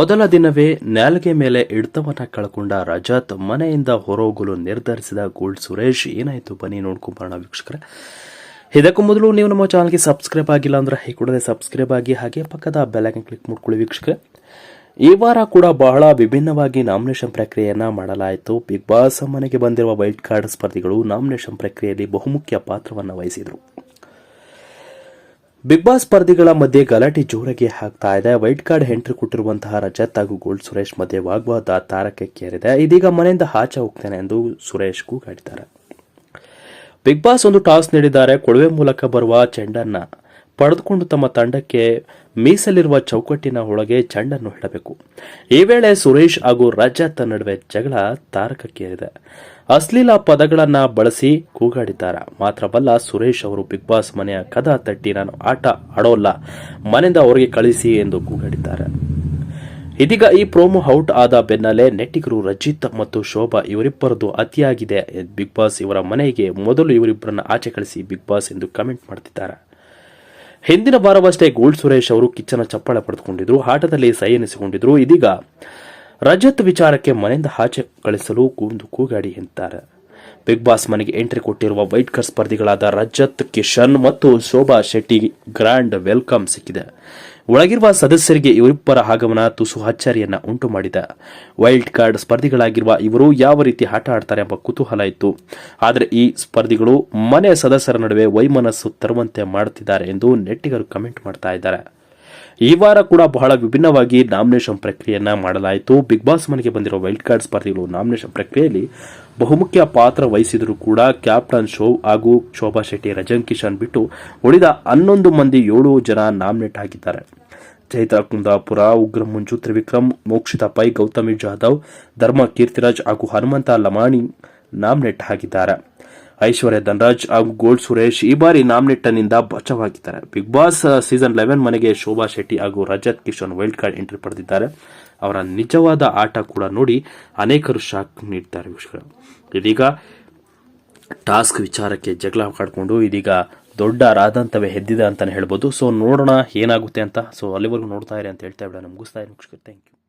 ಮೊದಲ ದಿನವೇ ನಾಲ್ಗೆ ಮೇಲೆ ಹಿಡಿತವನ್ನ ಕಳ್ಕೊಂಡ ರಜತ್ ಮನೆಯಿಂದ ಹೊರಹೋಗಲು ನಿರ್ಧರಿಸಿದ ಗೋಲ್ಡ್ ಸುರೇಶ್, ಏನಾಯ್ತು ಬನ್ನಿ ನೋಡ್ಕೊಂಬರೋಣ ವೀಕ್ಷಕರೇ. ಇದಕ್ಕೂ ಮೊದಲು ನೀವು ನಮ್ಮ ಚಾನಲ್ಗೆ ಸಬ್ಸ್ಕ್ರೈಬ್ ಆಗಿಲ್ಲ ಅಂದ್ರೆ ಈ ಕೂಡಲೇ ಸಬ್ಸ್ಕ್ರೈಬ್ ಆಗಿ ಹಾಗೆ ಪಕ್ಕದ ಬೆಲ್ಲೈಕನ್ ಕ್ಲಿಕ್ ಮಾಡ್ಕೊಳ್ಳಿ ವೀಕ್ಷಕರೇ. ಈ ವಾರ ಕೂಡ ಬಹಳ ವಿಭಿನ್ನವಾಗಿ ನಾಮಿನೇಷನ್ ಪ್ರಕ್ರಿಯೆಯನ್ನ ಮಾಡಲಾಯಿತು. ಬಿಗ್ ಬಾಸ್ ಮನೆಗೆ ಬಂದಿರುವ ವೈಲ್ಡ್ ಕಾರ್ಡ್ ಸ್ಪರ್ಧಿಗಳು ನಾಮಿನೇಷನ್ ಪ್ರಕ್ರಿಯೆಯಲ್ಲಿ ಬಹುಮುಖ್ಯ ಪಾತ್ರವನ್ನು ವಹಿಸಿದರು. ಬಿಗ್ ಬಾಸ್ ಸ್ಪರ್ಧಿಗಳ ಮಧ್ಯೆ ಗಲಾಟೆ ಜೋರಾಗಿ ಆಗ್ತಾ ಇದೆ. ವೈಟ್ ಕಾರ್ಡ್ ಎಂಟ್ರಿ ಕೊಟ್ಟಿರುವಂತಹ ರಜತ್ ಹಾಗೂ ಗೋಲ್ಡ್ ಸುರೇಶ್ ಮಧ್ಯೆ ವಾಗ್ವಾದ ತಾರಕಕ್ಕೇರಿದೆ ಇದೀಗ ಮನೆಯಿಂದ ಆಚೆ ಹೋಗ್ತೇನೆ ಎಂದು ಸುರೇಶ್ ಕೂಗಾಡಿದ್ದಾರೆ. ಬಿಗ್ ಬಾಸ್ ಒಂದು ಟಾಸ್ ನೀಡಿದ್ದಾರೆ. ಕೊಳವೆ ಮೂಲಕ ಬರುವ ಚೆಂಡನ್ನ ಪಡೆದುಕೊಂಡು ತಮ್ಮ ತಂಡಕ್ಕೆ ಮೀಸಲಿರುವ ಚೌಕಟ್ಟಿನ ಒಳಗೆ ಚೆಂಡನ್ನು ಹಿಡಬೇಕು ಈ ವೇಳೆ ಸುರೇಶ್ ಹಾಗೂ ರಜತ್ ನಡುವೆ ಜಗಳ ತಾರಕಕ್ಕೇರಿದೆ. ಅಶ್ಲೀಲ ಪದಗಳನ್ನ ಬಳಸಿ ಕೂಗಾಡಿದ್ದಾರೆ. ಮಾತ್ರವಲ್ಲ, ಸುರೇಶ್ ಅವರು ಬಿಗ್ ಬಾಸ್ ಮನೆಯ ಕದ ತಟ್ಟಿ ನಾನು ಆಟ ಆಡೋಲ್ಲ. ಮನೆಯಿಂದ ಹೊರಗೆ ಕಳಿಸಿ ಎಂದು ಕೂಗಾಡಿದ್ದಾರೆ. ಇದೀಗ ಈ ಪ್ರೋಮೋ ಔಟ್ ಆದ ಬೆನ್ನಲ್ಲೇ ನೆಟ್ಟಿಗರು ರಜಿತ್ ಮತ್ತು ಶೋಭಾ ಇವರಿಬ್ಬರದು ಅತಿಯಾಗಿದೆ. ಬಿಗ್ ಬಾಸ್ ಇವರ ಮನೆಗೆ ಮೊದಲು ಇವರಿಬ್ಬರನ್ನ ಆಚೆ ಕಳಿಸಿ ಬಿಗ್ ಬಾಸ್ ಎಂದು ಕಮೆಂಟ್ ಮಾಡ್ತಿದ್ದಾರೆ. ಹಿಂದಿನ ವಾರವಷ್ಟೇ ಗೋಲ್ಡ್ ಸುರೇಶ್ ಅವರು ಕಿಚ್ಚನ ಚಪ್ಪಳ ಪಡೆದುಕೊಂಡಿದ್ರು, ಆಟದಲ್ಲಿ ಸೈ ಎನಿಸಿಕೊಂಡಿದ್ರು. ಇದೀಗ ರಜತ್ ವಿಚಾರಕ್ಕೆ ಮನೆಯಿಂದ ಆಚೆ ಕಳಿಸಲು ಕೂಂದು ಕೂಗಾಡಿ ಎಂತಾರೆ ಬಿಗ್ ಬಾಸ್ ಮನೆಗೆ ಎಂಟ್ರಿ ಕೊಟ್ಟಿರುವ ವೈಟ್ ಕರ್ ಸ್ಪರ್ಧಿಗಳಾದ ರಜತ್, ಕಿಶನ್ ಮತ್ತು ಶೋಭಾ ಶೆಟ್ಟಿ ಗ್ರ್ಯಾಂಡ್ ವೆಲ್ಕಮ್ ಸಿಕ್ಕಿದೆ. ಒಳಗಿರುವ ಸದಸ್ಯರಿಗೆ ಇವರಿಬ್ಬರ ಆಗಮನ ತುಸು ಅಚ್ಚರಿಯನ್ನ ಉಂಟು ಮಾಡಿದ. ವೈಲ್ಡ್ ಕಾರ್ಡ್ ಸ್ಪರ್ಧಿಗಳಾಗಿರುವ ಇವರು ಯಾವ ರೀತಿ ಆಟ ಆಡ್ತಾರೆ ಎಂಬ ಕುತೂಹಲ ಇತ್ತು. ಆದರೆ ಈ ಸ್ಪರ್ಧಿಗಳು ಮನೆ ಸದಸ್ಯರ ನಡುವೆ ವೈಮನಸ್ಸು ತರುವಂತೆ ಮಾಡುತ್ತಿದ್ದಾರೆ ಎಂದು ನೆಟ್ಟಿಗರು ಕಮೆಂಟ್ ಮಾಡ್ತಾ ಇದ್ದಾರೆ. ಈ ವಾರ ಕೂಡ ಬಹಳ ವಿಭಿನ್ನವಾಗಿ ನಾಮಿನೇಷನ್ ಪ್ರಕ್ರಿಯೆಯನ್ನ ಮಾಡಲಾಯಿತು. ಬಿಗ್ ಬಾಸ್ ಮನೆಗೆ ಬಂದಿರುವ ವೈಲ್ಡ್ ಕಾರ್ಡ್ ಸ್ಪರ್ಧಿಗಳು ನಾಮಿನೇಷನ್ ಪ್ರಕ್ರಿಯೆಯಲ್ಲಿ ಬಹುಮುಖ್ಯ ಪಾತ್ರ ವಹಿಸಿದರೂ ಕೂಡ ಕ್ಯಾಪ್ಟನ್ ಶೋ ಹಾಗೂ ಶೋಭಾ ಶೆಟ್ಟಿ, ರಜನ್ ಕಿಶನ್ ಬಿಟ್ಟು ಉಳಿದ ಹನ್ನೊಂದು ಮಂದಿ ಏಳು ಜನ ನಾಮಿನೇಟ್ ಆಗಿದ್ದಾರೆ. ಚೈತ್ರ ಕುಂದಾಪುರ ಉಗ್ರ ಮುಂಜು ತ್ರಿವಿಕ್ರಮ್, ಮೋಕ್ಷಿತಾ ಪೈ, ಗೌತಮಿ ಜಾಧವ್, ಧರ್ಮ ಕೀರ್ತಿರಾಜ್ ಹಾಗೂ ಹನುಮಂತ ಲಮಾಣಿ ನಾಮಿನೇಟ್ ಆಗಿದ್ದಾರೆ. ಐಶ್ವರ್ಯ ಧನರಾಜ್ ಹಾಗೂ ಗೋಲ್ಡ್ ಸುರೇಶ್ ಈ ಬಾರಿ ನಾಮಿನೇಟನ್ನಿಂದ ಬಚಾವಾಗಿದ್ದಾರೆ. ಬಿಗ್ ಬಾಸ್ ಸೀಸನ್ ಲೆವೆನ್ ಮನೆಗೆ ಶೋಭಾ ಶೆಟ್ಟಿ ಹಾಗೂ Rajat Kishan wild card entry ಪಡೆದಿದ್ದಾರೆ. ಅವರ ನಿಜವಾದ ಆಟ ಕೂಡ ನೋಡಿ ಅನೇಕರು ಶಾಕ್ ನೀಡಿದ್ದಾರೆ ವೀಕ್ಷಕರು. ಇದೀಗ ಟಾಸ್ಕ್ ವಿಚಾರಕ್ಕೆ ಜಗಳ ಕಾಡ್ಕೊಂಡು ಇದೀಗ ದೊಡ್ಡ ರಾದಂತವೇ ಹೆದ್ದಿದೆ ಅಂತಲೇ ಹೇಳ್ಬೋದು. ಸೊ ನೋಡೋಣ ಏನಾಗುತ್ತೆ ಅಂತ. ಸೊ ಅಲ್ಲಿವರೆಗೂ ನೋಡ್ತಾ ಇರಿ ಅಂತ ಹೇಳ್ತಾ ಬಿಡೋಣ ಮುಗಿಸ್ತಾ ಇರಿ ವೀಕ್ಷಕರು. Thank you